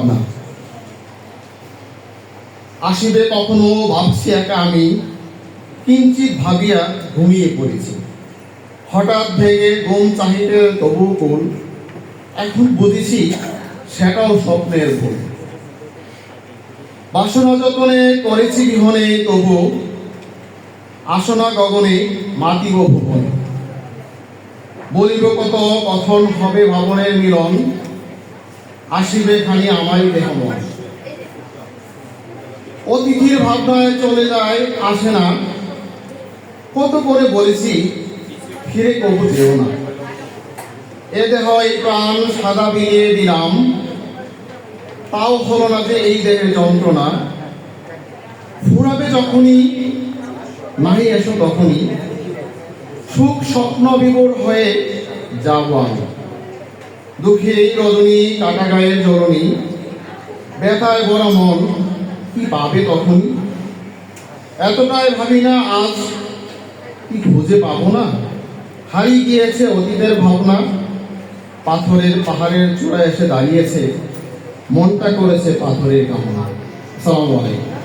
ভাবনা আসিবে কখনো ভাবছি একা আমি কিঞ্চিত ভাবিয়া ঘুমিয়ে পড়েছি। হঠাৎ ভেঙে ঘুম চাহিতে তবু কোন, এখন বুঝেছি সেটাও স্বপ্নের ভুল। বাসনা যতনে করেছি বিহনে তবু, আসনা গগনে মাতিব ভুবনে। বলিব কত হবে ভাবনের মিলন আসিবে খানি আমারই দেহ মন অতিথির ভাবনায় চলে যায়, আসে না। কত করে বলেছি, ফিরে কবু যেও না। এ দেহ, এই প্রাণ সাদা বিয়ে দিলাম। তাও হলো না যে এই দেহের যন্ত্রণা। ফুরাবে যখনই, নাহি এসো তখনই। সুখ স্বপ্ন বিভোর হয়ে যাব আমি। দুঃখে এই রজনী কাটা গায়ের জরনী ব্যথায় ভরা মন, কি পাবে তখনই এতটাই ভাবি না আজ, কি খুঁজে পাবো না? হারিয়ে গিয়েছে অতীতের ভাবনা। পাথরের পাহাড়ের চূড়ায় এসে দাঁড়িয়েছে। মনটা করেছে পাথরের কামনা। সালাম আলাইকুম।